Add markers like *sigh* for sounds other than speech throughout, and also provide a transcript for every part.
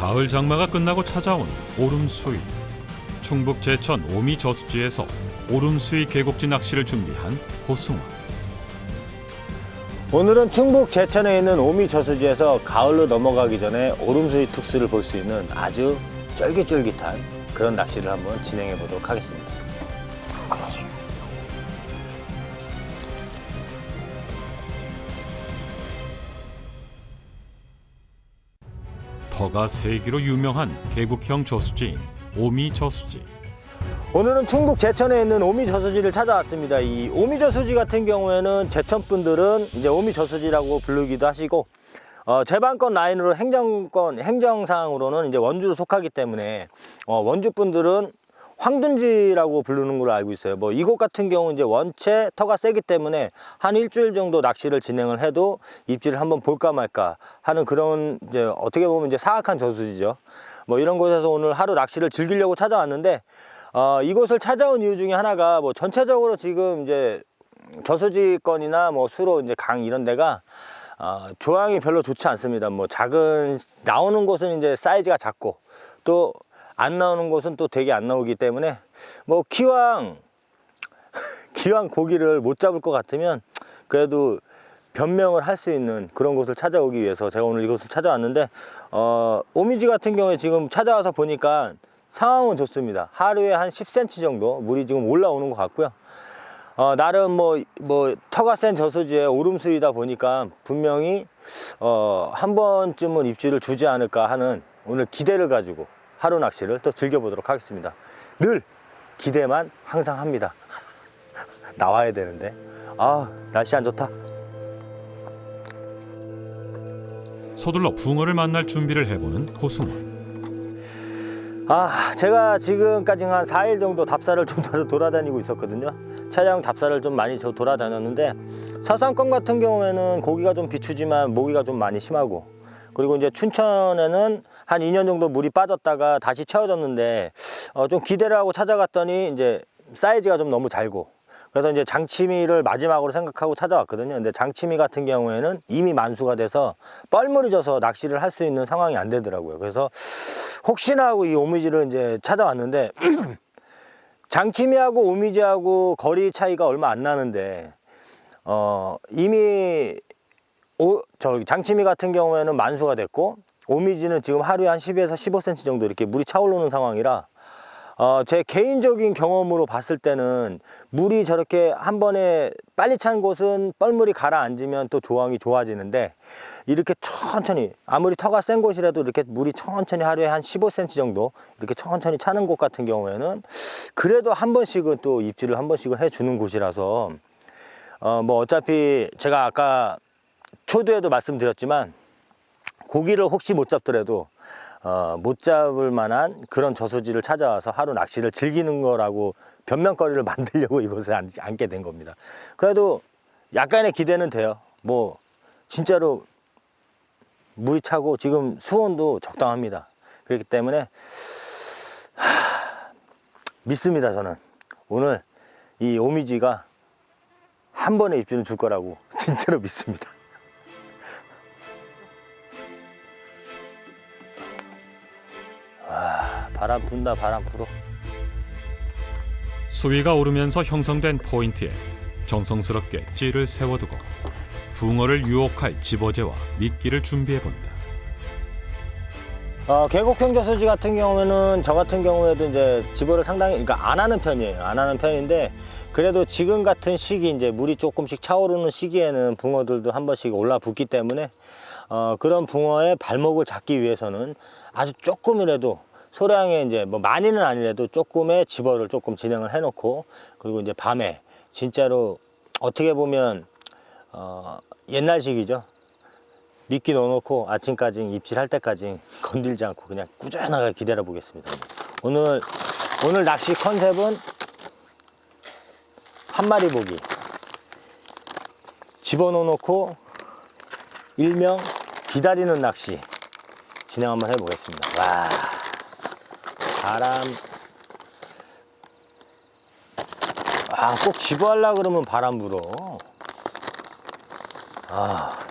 가을 장마가 끝나고 찾아온 오름수위. 충북 제천 오미 저수지에서 오름수위 계곡지 낚시를 준비한 고승화. 오늘은 충북 제천에 있는 오미 저수지에서 가을로 넘어가기 전에 오름수위 특수를 볼 수 있는 아주 쫄깃쫄깃한 그런 낚시를 한번 진행해 보도록 하겠습니다. 터가 세기로 유명한 계곡형 저수지인 오미 저수지. 오늘은 충북 제천에 있는 오미 저수지를 찾아왔습니다. 이 오미 저수지 같은 경우에는 제천 분들은 이제 오미 저수지라고 부르기도 하시고 어, 제방권 라인으로 행정권 행정상으로는 이제 원주로 속하기 때문에 어, 원주 분들은 황둔지라고 부르는 걸로 알고 있어요. 뭐 이곳 같은 경우 이제 원체 터가 세기 때문에 한 일주일 정도 낚시를 진행을 해도 입질을 한번 볼까 말까 하는 그런 이제 어떻게 보면 이제 사악한 저수지죠. 뭐 이런 곳에서 오늘 하루 낚시를 즐기려고 찾아왔는데 어, 이곳을 찾아온 이유 중에 하나가 뭐 전체적으로 지금 이제 저수지권이나 뭐 수로 이제 강 이런 데가 어, 조항이 별로 좋지 않습니다. 뭐 작은 나오는 곳은 이제 사이즈가 작고 또 안 나오는 곳은 또 되게 안 나오기 때문에 뭐 기왕 *laughs* 기왕 고기를 못 잡을 것 같으면 그래도 변명을 할 수 있는 그런 곳을 찾아오기 위해서 제가 오늘 이곳을 찾아왔는데 어, 오미지 같은 경우에 지금 찾아와서 보니까 상황은 좋습니다. 하루에 한 10cm 정도 물이 지금 올라오는 것 같고요. 어, 나름 뭐, 뭐, 터가 센 저수지에 오름수이다 보니까 분명히, 어, 한 번쯤은 입질을 주지 않을까 하는 오늘 기대를 가지고 하루 낚시를 또 즐겨보도록 하겠습니다. 늘 기대만 항상 합니다. *laughs* 나와야 되는데. 아, 날씨 안 좋다. 서둘러 붕어를 만날 준비를 해보는 고승화. 아, 제가 지금까지 한 4일 정도 답사를 좀 돌아다니고 있었거든요. 차량 답사를 좀 많이 저 돌아다녔는데 서산권 같은 경우에는 고기가 좀 비추지만 모기가 좀 많이 심하고 그리고 이제 춘천에는 한 2년 정도 물이 빠졌다가 다시 채워졌는데 어, 좀 기대를 하고 찾아갔더니 이제 사이즈가 좀 너무 잘고 그래서 이제 장치미를 마지막으로 생각하고 찾아왔거든요. 근데 장치미 같은 경우에는 이미 만수가 돼서 뻘물이 져서 낚시를 할 수 있는 상황이 안 되더라고요. 그래서 혹시나 하고 이 오미지를 이제 찾아왔는데 *clears throat* 장치미하고 오미지하고 거리 차이가 얼마 안 나는데 어 이미 오, 저 장치미 같은 경우에는 만수가 됐고 오미지는 지금 하루에 한 10에서 15cm 정도 이렇게 물이 차오르는 상황이라 어, 제 개인적인 경험으로 봤을 때는 물이 저렇게 한 번에 빨리 찬 곳은 뻘물이 가라앉으면 또 조항이 좋아지는데 이렇게 천천히 아무리 터가 센 곳이라도 이렇게 물이 천천히 하루에 한 15cm 정도 이렇게 천천히 차는 곳 같은 경우에는 그래도 한 번씩은 또 입질을 한 번씩은 해주는 곳이라서 어, 뭐 어차피 제가 아까 초두에도 말씀드렸지만 고기를 혹시 못 잡더라도 어, 못 잡을 만한 그런 저수지를 찾아와서 하루 낚시를 즐기는 거라고 변명거리를 *laughs* 만들려고 이곳에 앉, 앉게 된 겁니다. 그래도 약간의 기대는 돼요. 뭐 진짜로 물이 차고 지금 수온도 적당합니다. 그렇기 때문에 하, 믿습니다. 저는 오늘 이 오미지가 한 번에 입질을 줄 거라고 *laughs* 진짜로 믿습니다. 바람 분다 바람 불어. 수위가 오르면서 형성된 포인트에 정성스럽게 찌를 세워두고 붕어를 유혹할 집어제와 미끼를 준비해 본다. 어, 계곡형 저수지 같은 경우에는 저 같은 경우에도 이제 집어를 상당히 그러니까 안 하는 편이에요. 안 하는 편인데 그래도 지금 같은 시기 이제 물이 조금씩 차오르는 시기에는 붕어들도 한 번씩 올라붙기 때문에 어, 그런 붕어의 발목을 잡기 위해서는 아주 조금이라도 소량의 이제 뭐 많이는 아니라도 조금의 집어를 조금 진행을 해놓고 그리고 이제 밤에 진짜로 어떻게 보면 어, 옛날식이죠. 미끼 넣어놓고 아침까지 입질할 때까지 *laughs* 건들지 않고 그냥 꾸준하게 기다려 보겠습니다. 오늘 오늘 낚시 컨셉은 한 마리 보기. 집어넣어 놓고 일명 기다리는 낚시 진행 한번 해보겠습니다. 와 바람 아 꼭 집어하려 그러면 바람 불어. 아.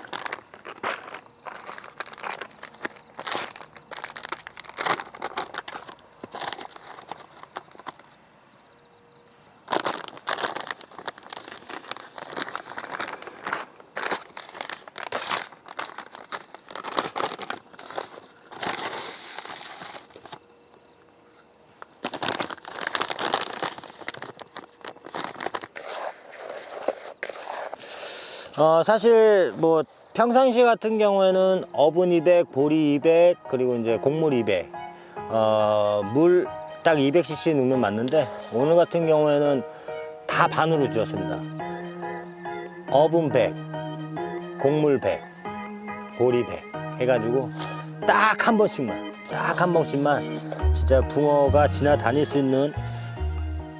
어, 사실 뭐 평상시 같은 경우에는 어분 200, 보리 200, 그리고 이제 곡물 200, 어, 물 딱 200cc 넣으면 맞는데 오늘 같은 경우에는 다 반으로 줄였습니다. 어분 100, 곡물 100, 보리 100 해가지고 딱 한 번씩만, 딱 한 번씩만 진짜 붕어가 지나다닐 수 있는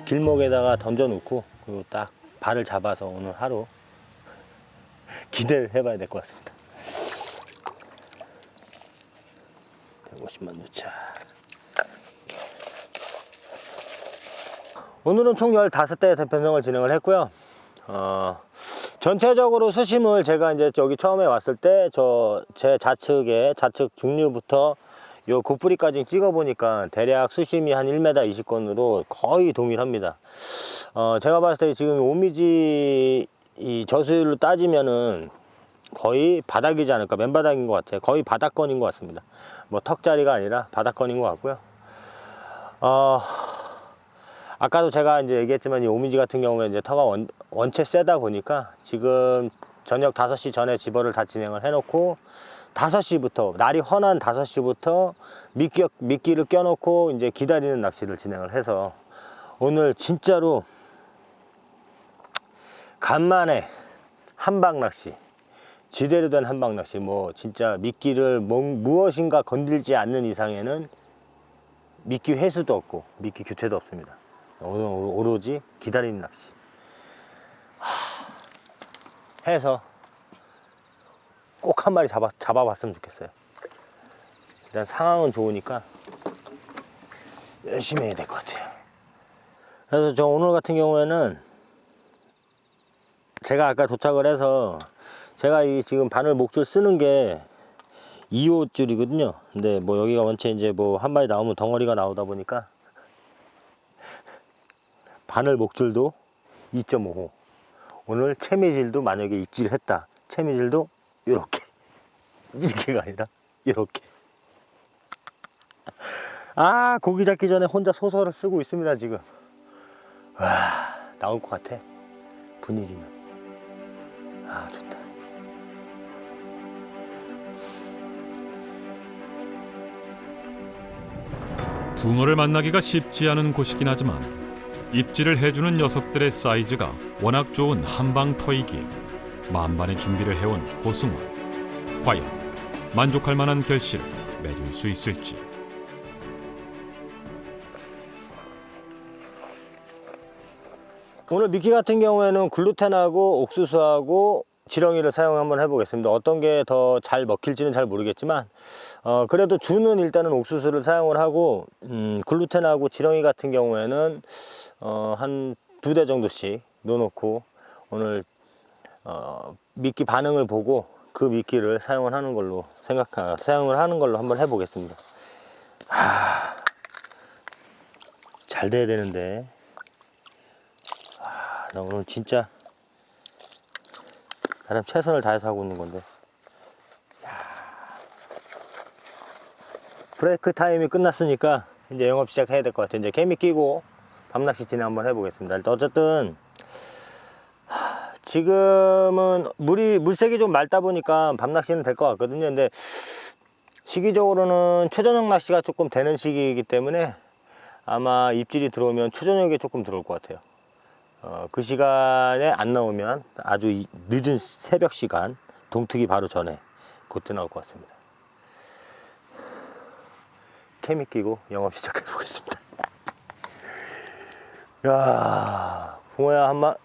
길목에다가 던져 놓고 그리고 딱 발을 잡아서 오늘 하루 기대를 해봐야 될 것 같습니다. 150만 넣자. 오늘은 총 15대 대편성을 진행을 했고요. 어, 전체적으로 수심을 제가 이제 여기 처음에 왔을 때 저 제 좌측에 좌측 중류부터 요 곱뿌리까지 찍어 보니까 대략 수심이 한 1m 20건으로 거의 동일합니다. 어, 제가 봤을 때 지금 오미지 이 저수율로 따지면은 거의 바닥이지 않을까 맨바닥인 것 같아요. 거의 바닥권인 것 같습니다. 뭐 턱자리가 아니라 바닥권인 것 같고요. 어, 아까도 제가 이제 얘기했지만 이 오미지 같은 경우에 이제 터가 원, 원체 세다 보니까 지금 저녁 5시 전에 집어를 다 진행을 해놓고 5시부터 날이 헌한 5시부터 미끼, 미끼를 껴놓고 이제 기다리는 낚시를 진행을 해서 오늘 진짜로 간만에 한방 낚시. 지대로 된 한방 낚시. 뭐 진짜 미끼를 뭐, 무엇인가 건들지 않는 이상에는 미끼 회수도 없고 미끼 교체도 없습니다. 오로지 기다리는 낚시. 하, 해서 꼭 한 마리 잡아, 잡아봤으면 좋겠어요. 일단 상황은 좋으니까 열심히 해야 될 것 같아요. 그래서 저 오늘 같은 경우에는 제가 아까 도착을 해서 제가 이 지금 바늘 목줄 쓰는 게 2호 줄이거든요. 근데 뭐 여기가 원체 이제 뭐 한 마리 나오면 덩어리가 나오다 보니까 바늘 목줄도 2.5호. 오늘 채미질도 만약에 입질을 했다. 채미질도 이렇게 *laughs* 이렇게가 아니라 이렇게. 아 고기 잡기 전에 혼자 소설을 쓰고 있습니다 지금. 와 나올 것 같아 분위기는. 아 좋다. 붕어를 만나기가 쉽지 않은 곳이긴 하지만 입질을 해주는 녀석들의 사이즈가 워낙 좋은 한방터이기에 만반의 준비를 해온 고승원 과연 만족할 만한 결실을 맺을 수 있을지 오늘 미끼 같은 경우에는 글루텐하고 옥수수하고 지렁이를 사용 한번 해보겠습니다. 어떤 게 더 잘 먹힐지는 잘 모르겠지만 어, 그래도 주는 일단은 옥수수를 사용을 하고 음, 글루텐하고 지렁이 같은 경우에는 어, 한 두 대 정도씩 넣어놓고 오늘 어, 미끼 반응을 보고 그 미끼를 사용을 하는 걸로 생각 사용을 하는 걸로 한번 해보겠습니다. 아, 잘 돼야 되는데 아, 나 오늘 진짜 나름 최선을 다해서 하고 있는 건데. 야. 브레이크 타임이 끝났으니까 이제 영업 시작해야 될 것 같아요. 이제 케미 끼고 밤낚시 진행 한번 해보겠습니다. 일단 어쨌든 하, 지금은 물이 물색이 좀 맑다 보니까 밤낚시는 될 것 같거든요. 근데 시기적으로는 초저녁 낚시가 조금 되는 시기이기 때문에 아마 입질이 들어오면 초저녁에 조금 들어올 것 같아요 어, 그 시간에 안 나오면 아주 이- 늦은 새벽 시간 동트기 바로 전에 그때 나올 것 같습니다. 케미 끼고 영업 시작해 보겠습니다. *laughs* 야 붕어야 한번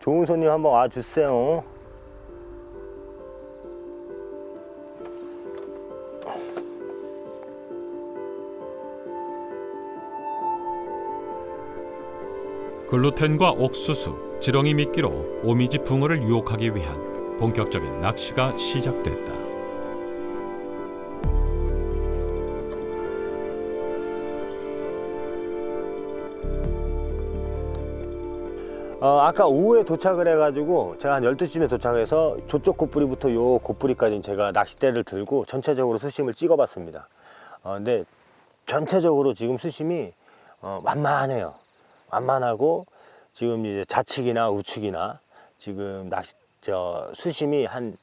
좋은 손님 한번 와주세요 글루텐과 옥수수, 지렁이 미끼로 오미지 붕어를 유혹하기 위한 본격적인 낚시가 시작됐다. 어, 아까 오후에 도착을 해가지고 제가 한 12시쯤에 도착해서 저쪽 곱부리부터 요 곱부리까지 제가 낚싯대를 들고 전체적으로 수심을 찍어봤습니다. 어, 근데 전체적으로 지금 수심이 어, 완만해요. 완만하고 지금 이제 좌측이나 우측이나 지금 낚시 저 수심이 한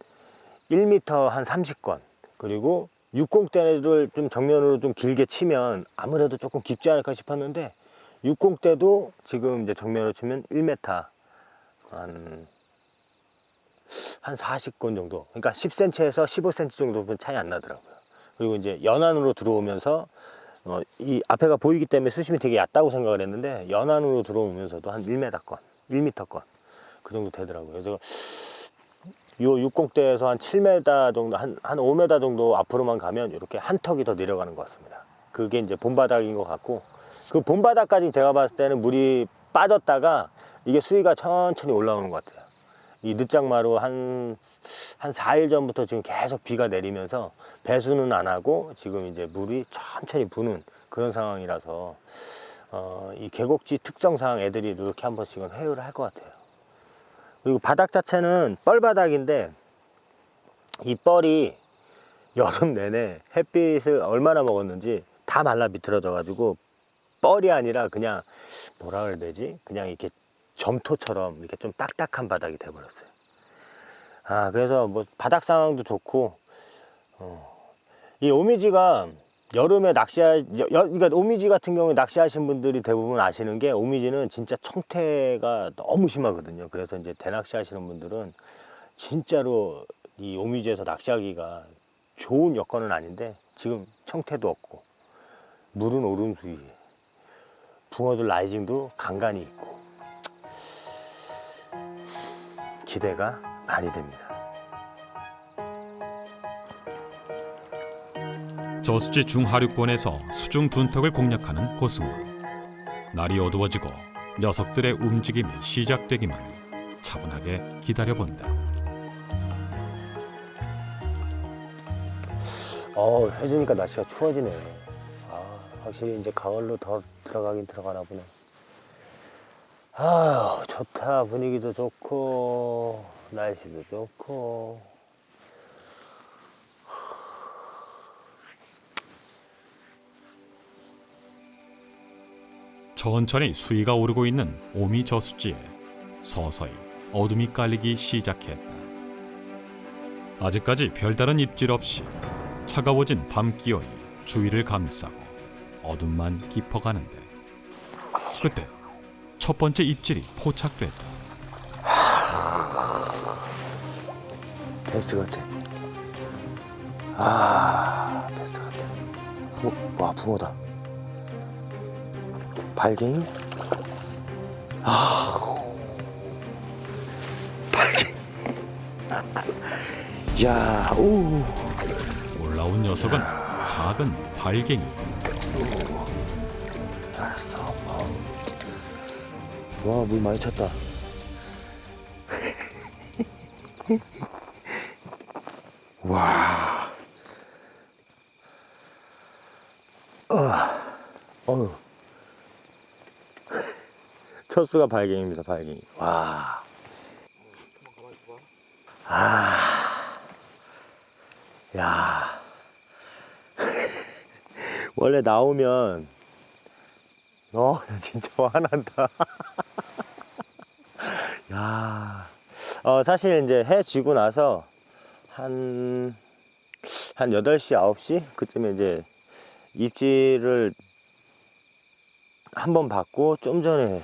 1m 한 30건 그리고 60대를 좀 정면으로 좀 길게 치면 아무래도 조금 깊지 않을까 싶었는데 60대도 지금 이제 정면으로 치면 1m 한, 한 40건 정도. 그러니까 10cm에서 15cm 정도 차이 안 나더라고요. 그리고 이제 연안으로 들어오면서 어, 이 앞에가 보이기 때문에 수심이 되게 얕다고 생각을 했는데 연안으로 들어오면서도 한 1m건 1m건 그 정도 되더라고요 그래서 요 60대에서 한 7m 정도, 한, 한 5m 정도 앞으로만 가면 이렇게 한 턱이 더 내려가는 것 같습니다. 그게 이제 본바닥인 것 같고, 그 본바닥까지 제가 봤을 때는 물이 빠졌다가 이게 수위가 천천히 올라오는 것 같아요. 이 늦장마루 한, 한 4일 전부터 지금 계속 비가 내리면서 배수는 안 하고 지금 이제 물이 천천히 부는 그런 상황이라서, 어, 이 계곡지 특성상 애들이 이렇게 한 번씩은 회유를 할 것 같아요. 그리고 바닥 자체는 뻘바닥인데 이 뻘이 여름 내내 햇빛을 얼마나 먹었는지 다 말라 비틀어져 가지고 뻘이 아니라 그냥 뭐라 그래야 되지? 그냥 이렇게 점토처럼 이렇게 좀 딱딱한 바닥이 돼 버렸어요. 아, 그래서 뭐 바닥 상황도 좋고 어, 이 오미지가 여름에 낚시할 여, 여- 그러니까 오미지 같은 경우에 낚시하신 분들이 대부분 아시는 게 오미지는 진짜 청태가 너무 심하거든요. 그래서 이제 대낚시 하시는 분들은 진짜로 이 오미지에서 낚시하기가 좋은 여건은 아닌데 지금 청태도 없고 물은 오름수위 붕어들 라이징도 간간히 있고 기대가 많이 됩니다. 저수지 중하류권에서 수중 둔턱을 공략하는 고승호. 날이 어두워지고 녀석들의 움직임이 시작되기만 차분하게 기다려본다. 어 해주니까 날씨가 추워지네. 아 확실히 이제 가을로 더 들어가긴 들어가나 보네. 아유 좋다 분위기도 좋고 날씨도 좋고. 천천히 수위가 오르고 있는 오미 저수지에 서서히 어둠이 깔리기 시작했다. 아직까지 별다른 입질 없이 차가워진 밤 기온이 주위를 감싸고 어둠만 깊어가는데 그때 첫 번째 입질이 포착됐다. 베스 같아. 아 베스 같아. 붕, 와 붕어다. 발갱이? 아 발갱이. *laughs* 야 오. 올라온 녀석은 작은 발갱이. 알 와, 물 많이 찼다. *laughs* 와. 어, 어휴. *laughs* 첫 수가 발갱입니다, 발갱이. 와. 아. 야. *laughs* 원래 나오면 어, 나 진짜 화난다. 야, 어, 사실 이제 해 지고 나서 한, 한 8시, 9시? 그쯤에 이제 입질을 한번 받고 좀 전에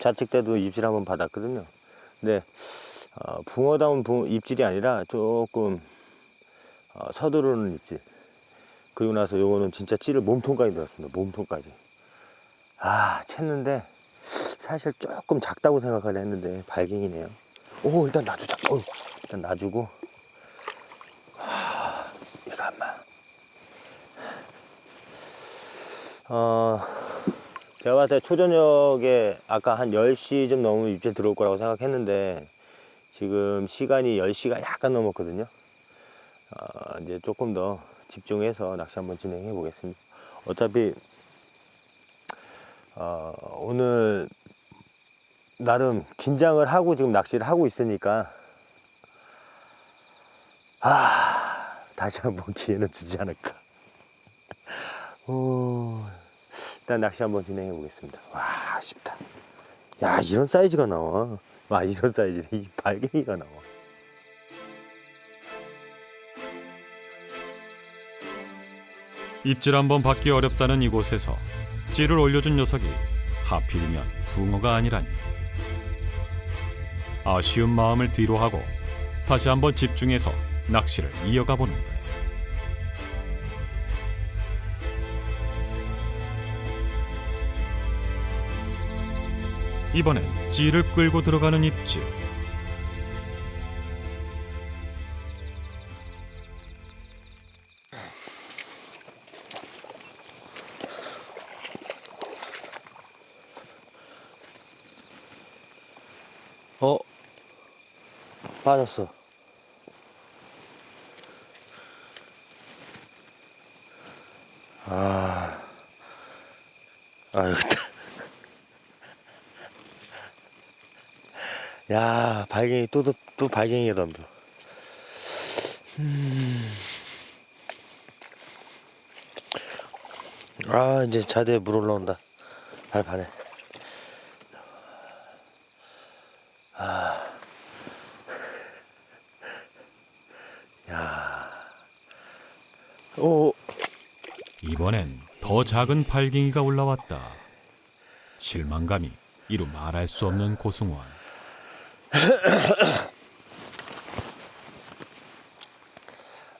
좌측 때도 입질 한번 받았거든요. 근데, 어, 붕어다운 붕, 입질이 아니라 조금 어, 서두르는 입질. 그리고 나서 요거는 진짜 찌를 몸통까지 들었습니다. 몸통까지. 아, 챘는데 사실 조금 작다고 생각을 했는데 발갱이네요. 오, 일단 놔주자. 어, 일단 놔주고. 아, 잠깐만. 어, 제가 봤을 때 초저녁에 아까 한 10시 좀 넘으면 입질 들어올 거라고 생각했는데 지금 시간이 10시가 약간 넘었거든요. 어, 이제 조금 더 집중해서 낚시 한번 진행해 보겠습니다. 어차피 어, 오늘 나름 긴장을 하고 지금 낚시를 하고 있으니까 아 다시 한번 *laughs* 기회는 주지 않을까. 오, 일단 낚시 한번 진행해 보겠습니다. 와 쉽다. 야 이런 사이즈가 나와. 와 이런 사이즈에 이 발갱이가 나와. 입질 한번 받기 어렵다는 이곳에서 찌를 올려준 녀석이 하필이면 붕어가 아니라니. 아쉬운 마음을 뒤로 하고 다시 한번 집중해서 낚시를 이어가 보는데 이번엔 찌를 끌고 들어가는 입질. 빠졌어. 아, 아 있다. 야, 발갱이 또, 또, 또 발갱이가 덤벼. 음. 아, 이제 자대에 물 올라온다. 발판에. 야. 오, 이번엔 더 작은 발갱이가 올라왔다. 실망감이 이루 말할 수 없는 고승원.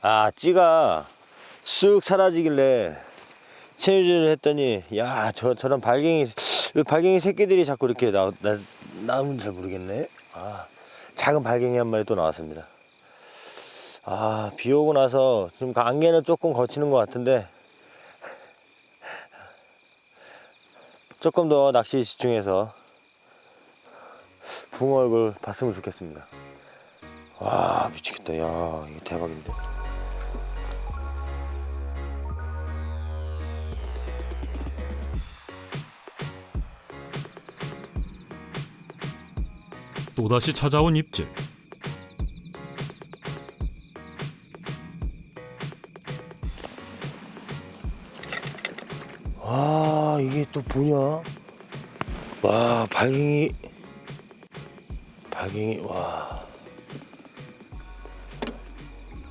아, 찌가 쓱 사라지길래 체유질을 했더니, 야, 저, 저런 발갱이, 왜 발갱이 새끼들이 자꾸 이렇게 나, 나, 나오는지 잘 모르겠네. 아, 작은 발갱이 한 마리 또 나왔습니다. 아, 비 오고 나서 좀 안개는 조금 거치는 것 같은데, 조금 더 낚시 집중해서 붕어 얼굴 봤으면 좋겠습니다. 와, 미치겠다. 야, 이거 대박인데. 또다시 찾아온 입질. 이게 또 뭐냐? 와 발갱이 발갱이 와.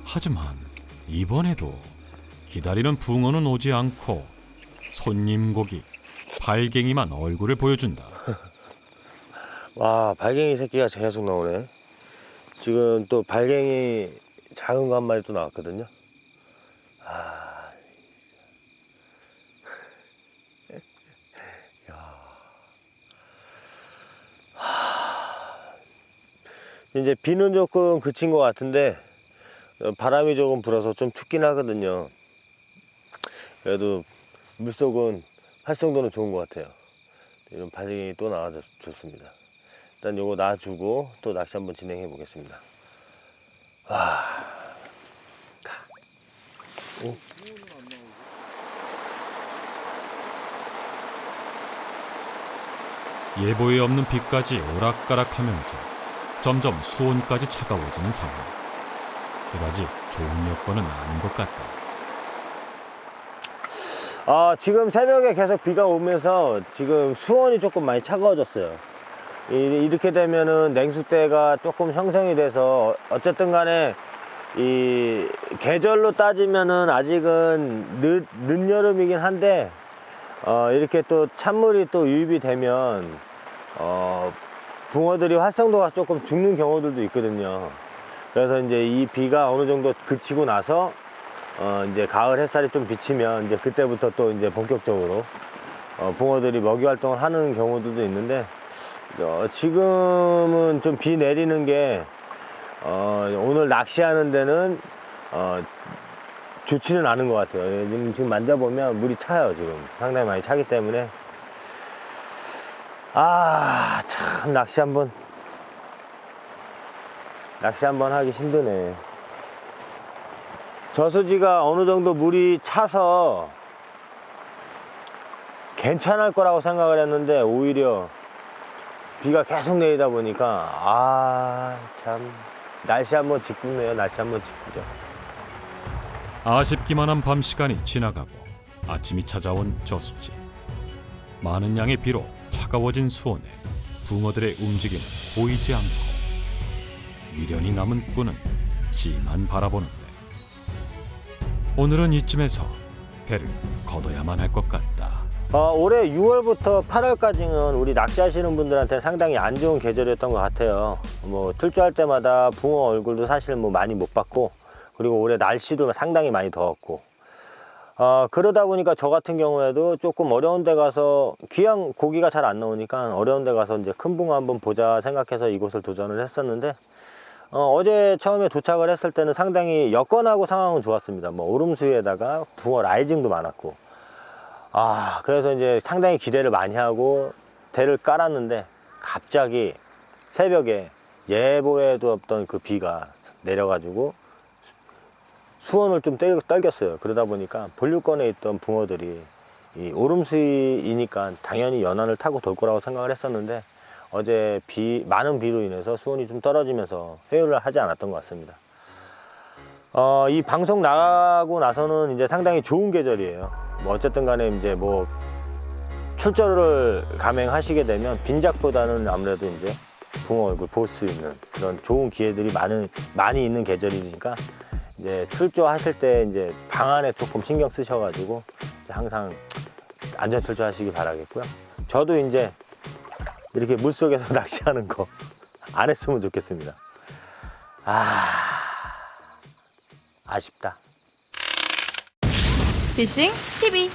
하지만 이번에도 기다리는 붕어는 오지 않고 손님 고기 발갱이만 얼굴을 보여준다. *laughs* 와 발갱이 새끼가 계속 나오네. 지금 또 발갱이 작은 거 한 마리 또 나왔거든요 이제 비는 조금 그친 것 같은데 어, 바람이 조금 불어서 좀 춥긴 하거든요 그래도 물속은 활성도는 좋은 것 같아요 이런 발갱이 또 나와서 좋습니다 일단 요거 놔주고 또 낚시 한번 진행해 보겠습니다. 와. 오. 예보에 없는 비까지 오락가락하면서 점점 수온까지 차가워지는 상황. 그다지 좋은 여건은 아닌 것 같다. 아, 지금 새벽에 계속 비가 오면서 지금 수온이 조금 많이 차가워졌어요. 이- 이렇게 되면은 냉수대가 조금 형성이 돼서 어쨌든 간에 이 계절로 따지면은 아직은 늦, 늦여름이긴 한데 어, 이렇게 또 찬물이 또 유입이 되면 어, 붕어들이 활성도가 조금 죽는 경우들도 있거든요. 그래서 이제 이 비가 어느 정도 그치고 나서 어, 이제 가을 햇살이 좀 비치면 이제 그때부터 또 이제 본격적으로 어, 붕어들이 먹이 활동을 하는 경우들도 있는데 어, 지금은 좀 비 내리는 게 어, 오늘 낚시하는 데는 어, 좋지는 않은 것 같아요. 지금 만져보면 물이 차요, 지금. 상당히 많이 차기 때문에. 아, 참, 낚시 한 번, 낚시 한 번 하기 힘드네. 저수지가 어느 정도 물이 차서 괜찮을 거라고 생각을 했는데, 오히려 비가 계속 내리다 보니까, 아, 참, 날씨 한번 짓궂네요, 날씨 한번 짓궂죠. 아쉽기만 한 밤 시간이 지나가고 아침이 찾아온 저수지. 많은 양의 비로 차가워진 수온에 붕어들의 움직임은 보이지 않고 미련이 남은 꾼은 지만 바라보는데 오늘은 이쯤에서 배를 걷어야만 할 것 같다. 어, 올해 6월부터 8월까지는 우리 낚시하시는 분들한테 상당히 안 좋은 계절이었던 것 같아요. 뭐 출조할 때마다 붕어 얼굴도 사실 뭐 많이 못 봤고 그리고 올해 날씨도 상당히 많이 더웠고 어, 그러다 보니까 저 같은 경우에도 조금 어려운 데 가서 귀한 고기가 잘 안 나오니까 어려운 데 가서 이제 큰 붕어 한번 보자 생각해서 이곳을 도전을 했었는데 어, 어제 처음에 도착을 했을 때는 상당히 여건하고 상황은 좋았습니다. 뭐 오름수위에다가 붕어 라이징도 많았고 아, 그래서 이제 상당히 기대를 많이 하고 대를 깔았는데 갑자기 새벽에 예보에도 없던 그 비가 내려가지고 수온을 좀 떨, 떨겼어요. 그러다 보니까 본류권에 있던 붕어들이 이 오름수위이니까 당연히 연안을 타고 돌 거라고 생각을 했었는데 어제 비, 많은 비로 인해서 수온이 좀 떨어지면서 회유를 하지 않았던 것 같습니다. 어, 이 방송 나가고 나서는 이제 상당히 좋은 계절이에요. 뭐 어쨌든 간에 이제 뭐 출조를 감행하시게 되면 빈작보다는 아무래도 이제 붕어 얼굴 볼 수 있는 그런 좋은 기회들이 많은 많이 있는 계절이니까 이제 출조하실 때 이제 방안에 조금 신경 쓰셔가지고 항상 안전 출조하시기 바라겠고요. 저도 이제 이렇게 물 속에서 *laughs* 낚시하는 거 안 했으면 좋겠습니다. 아 아쉽다. 피싱 TV